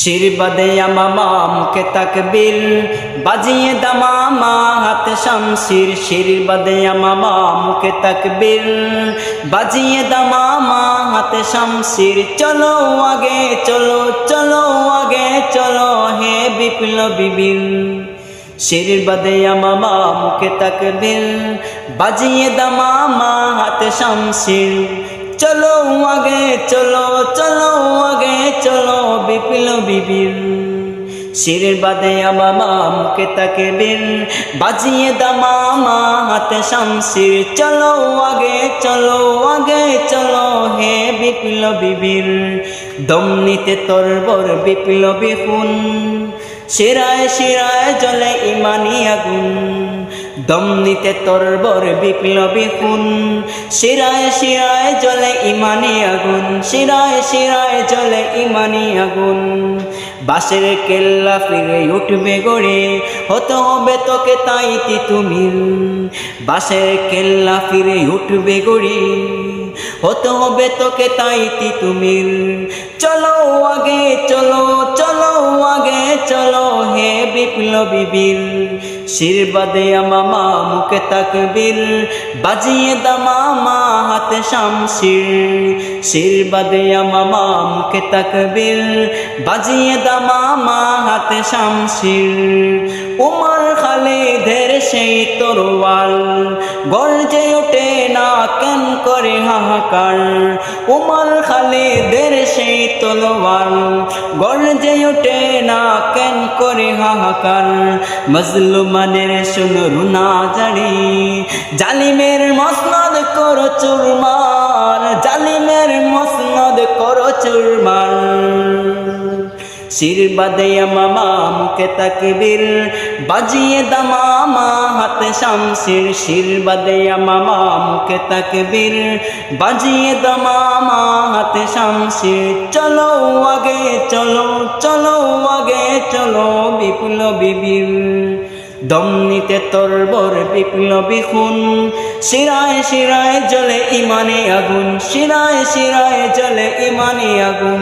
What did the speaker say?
শিরবাদে মামা মুখে তাকবীর। বাজিয়ে দামামা হাতে শামশির শিরবাদে মামা মুখে তাকবীর। বাজিয়ে দামামা হাতে শামশির চলো আগে, চলো চলো আগে, চলো হে বিপ্লবী বীর। শিরবাদে মামা মুখে তাকবীর। বাজিয়ে দামামা হাতে শামশির চলো আগে, চলো চলো চলো বিপিল বিবির। শিরের বাদে আমামা মুখে তাকে বীর। বাজিয়ে দামামা হাতে শামশির। চলো আগে চলো আগে, চলো হে বিপিল বিবির। দম নিতে তরবর বিপিল বিপুন। শিরায় শিরায় জলে ইমানি আগুন। দম নিতে তরবর বিপ্লবী খুন। শিরায় শিরায় জলে ইমানি আগুন, শিরায় শিরায় জলে ইমানি আগুন। বাসের কেল্লা ফিরে উঠবে গড়ে, হতে হবে তোকে তাইতি তুমি বাসের কেল্লা ফিরে উঠবে গড়ে, হতে হবে তোকে তাইতি তুমি চলো বিপ্লবী বীর শিরবাদে মামা মুখে তাকবীর বাজিয়ে দামামা হাতে শামশির শিরবাদে মামা মুখে তাকবীর বাজিয়ে দামামা হাতে শামশির। উমর খালিদের সেই তরোয়াল, গর্জে ওঠে না কেন করে হাহাকার। উমর খালিদের সেই তলোয়ার, গর্জে ওঠে না কেন করে হাহাকার। মজলুমানের শুনো রুনা জানি জালিমের মসনদ করো চুরমার, জালিমের মসনদ করো চুরমার। শিরবাদে মামা মুখে তাকবীর। বাজিয়ে দামামা হাতে শামশির শিরবাদে মামা মুখে বাজিয়ে চলো আগে, চলো চলো আগে, চলো বিপ্লবী বীর দম নিতে তরবর বিপ্লবী খুন শিরায় শিরায় জলে ইমানে আগুন, শিরায় শিরায় জলে ইমানে আগুন।